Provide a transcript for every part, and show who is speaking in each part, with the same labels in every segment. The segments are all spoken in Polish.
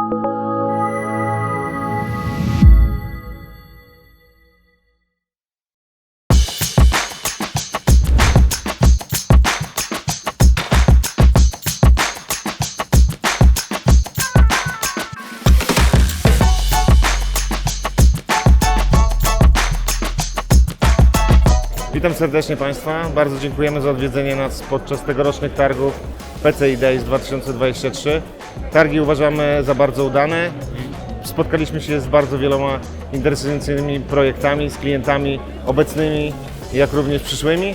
Speaker 1: you Witam serdecznie Państwa. Bardzo dziękujemy za odwiedzenie nas podczas tegorocznych targów PCI Days 2023. Targi uważamy za bardzo udane. Spotkaliśmy się z bardzo wieloma interesującymi projektami, z klientami obecnymi, jak również przyszłymi.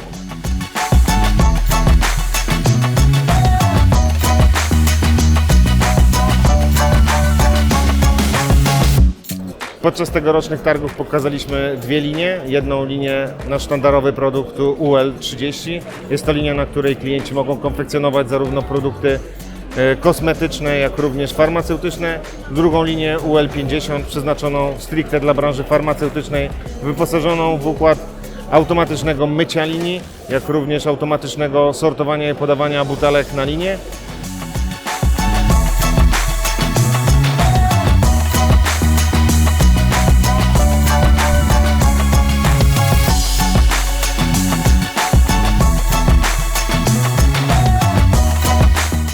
Speaker 1: Podczas tegorocznych targów pokazaliśmy dwie linie. Jedną linię na sztandarowy produkt UL30. Jest to linia, na której klienci mogą konfekcjonować zarówno produkty e, kosmetyczne, jak również farmaceutyczne. Drugą linię UL50 przeznaczoną stricte dla branży farmaceutycznej, wyposażoną w układ automatycznego mycia linii, jak również automatycznego sortowania i podawania butelek na linię.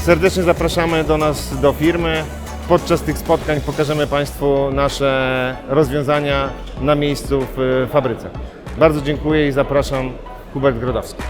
Speaker 1: Serdecznie zapraszamy do nas do firmy. Podczas tych spotkań pokażemy Państwu nasze rozwiązania na miejscu w y, fabryce. Bardzo dziękuję i zapraszam. Hubert Grodowski.